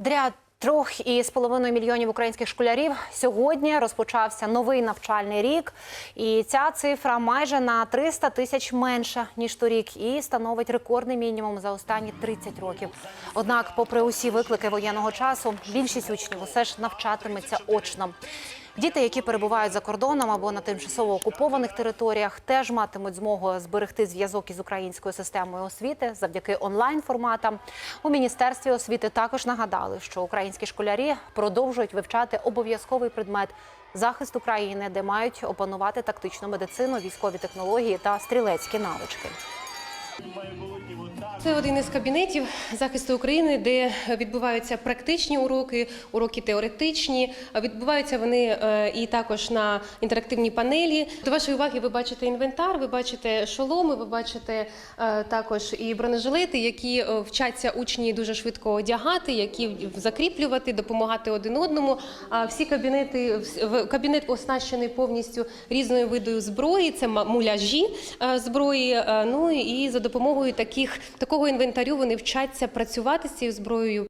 Для трьох із половиною мільйонів українських школярів сьогодні розпочався новий навчальний рік, і ця цифра майже на 300 тисяч менша ніж торік, і становить рекордний мінімум за останні 30 років. Однак, попри усі виклики воєнного часу, більшість учнів усе ж навчатиметься очно. Діти, які перебувають за кордоном або на тимчасово окупованих територіях, теж матимуть змогу зберегти зв'язок із українською системою освіти завдяки онлайн форматам. У міністерстві освіти також нагадали, що українські школярі продовжують вивчати обов'язковий предмет захист України, де мають опанувати тактичну медицину, військові технології та стрілецькі навички. Це один із кабінетів захисту України, де відбуваються практичні уроки, уроки теоретичні. Відбуваються вони е, і також на інтерактивній панелі. До вашої уваги ви бачите інвентар, ви бачите шоломи, ви бачите е, також і бронежилети, які е, вчаться учні дуже швидко одягати, які закріплювати, допомагати один одному. А всі кабінети кабінет оснащений повністю різною видою зброї. Це муляжі зброї. Ну і за допомогою таких такого інвентарю вони вчаться працювати з цією зброєю.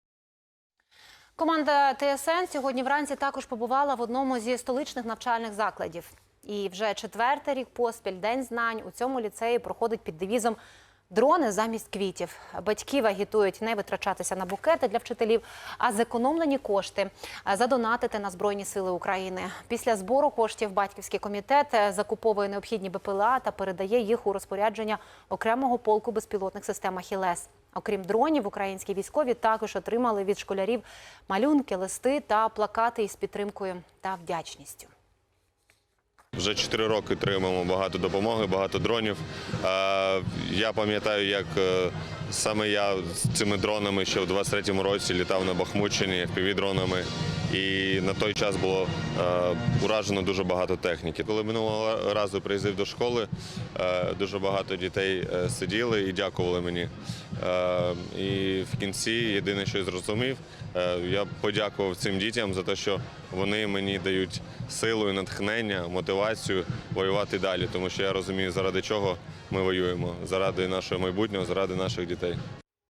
Команда ТСН сьогодні вранці також побувала в одному зі столичних навчальних закладів. І вже четвертий рік поспіль День знань у цьому ліцеї проходить під девізом Дрони замість квітів. Батьків агітують не витрачатися на букети для вчителів, а зекономлені кошти е, задонатити на Збройні Сили України. Після збору коштів батьківський комітет е, закуповує необхідні БПЛА та передає їх у розпорядження окремого полку безпілотних систем «Ахілес». Окрім дронів, українські військові також отримали від школярів малюнки, листи та плакати із підтримкою та вдячністю. Вже 4 роки отримуємо багато допомоги, багато дронів. Я пам'ятаю, як е, саме я з цими дронами ще в 23-му році літав на Бахмутщині FPV-дронами. І на той час було е, уражено дуже багато техніки. Коли минулого разу приїздив до школи, е, дуже багато дітей е, сиділи і дякували мені. І в кінці єдине, що я зрозумів, я подякував цим дітям за те, що вони мені дають силу і натхнення, мотивацію воювати далі, тому що я розумію, заради чого ми воюємо, заради нашого майбутнього, заради наших дітей.